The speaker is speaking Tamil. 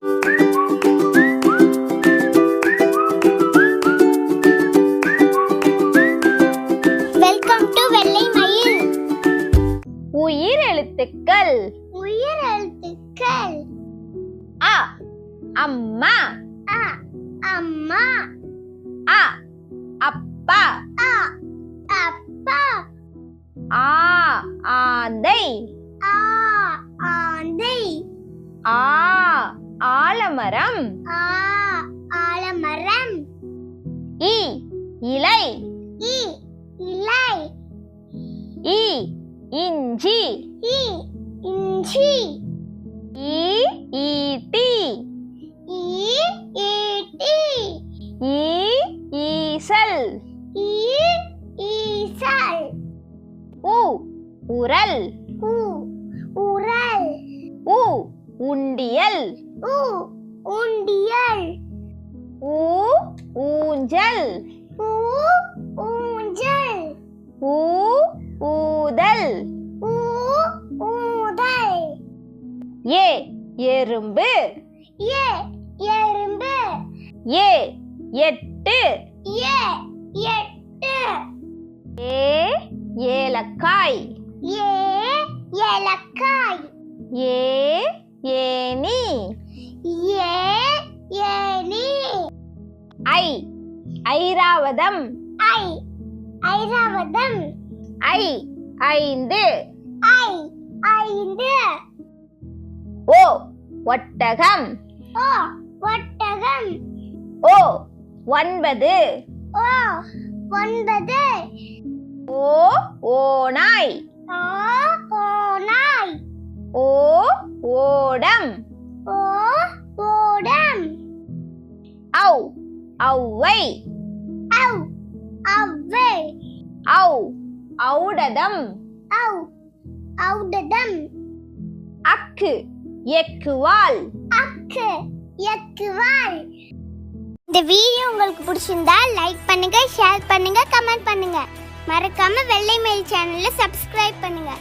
வெல்கம் டு வெள்ளை மயில். உயிர் எழுத்துக்கள். உயிர் எழுத்துக்கள். அ அம்மா. அ அம்மா. அ அப்பா. அ அப்பா. ஆ ஆந்தை. ஆ ஆந்தை. ஆ ஆலமரம். ஆலமரம். இ இலை. இ இலை. இ இஞ்சி. இ இஞ்சி. ஈ ஈட்டி. ஈ ஈட்டி. ஈ ஈசல். ஈ ஈசல். உ உரல். உ உரல். உ உண்டியல். உ உண்டியல் ஊ ஊஞ்சல். ஊ ஊஞ்சல். ஊ ஊதல். ஊ ஊதல். ஏ எறும்பு. ஏ எறும்பு. ஏ எட்டு. ஏ எட்டு. ஏ ஏலக்காய். ஏ ஏலக்காய். ஏ ஏனி ஐ. ஐராவதம். ஐ. ஐராவதம். ஐ. ஐந்து. ஐ. ஐந்து. ஓ. ஒட்டகம். ஓ. ஒட்டகம். ஓ. ஒன்பது. ஓ. ஒன்பது. ஓ. ஓநாய். ஔவை ஔ அவ்வை. ஔ ஔடதம். ஔ ஔடதம். அக்கு எக்குவால் அக்கு எக்குவால் இந்த வீடியோ உங்களுக்கு பிடிச்சிருந்தா லைக் பண்ணுங்க ஷேர் பண்ணுங்க கமெண்ட் பண்ணுங்க. மறக்காம வெள்ளை மயில் சேனலை சப்ஸ்கிரைப் பண்ணுங்க.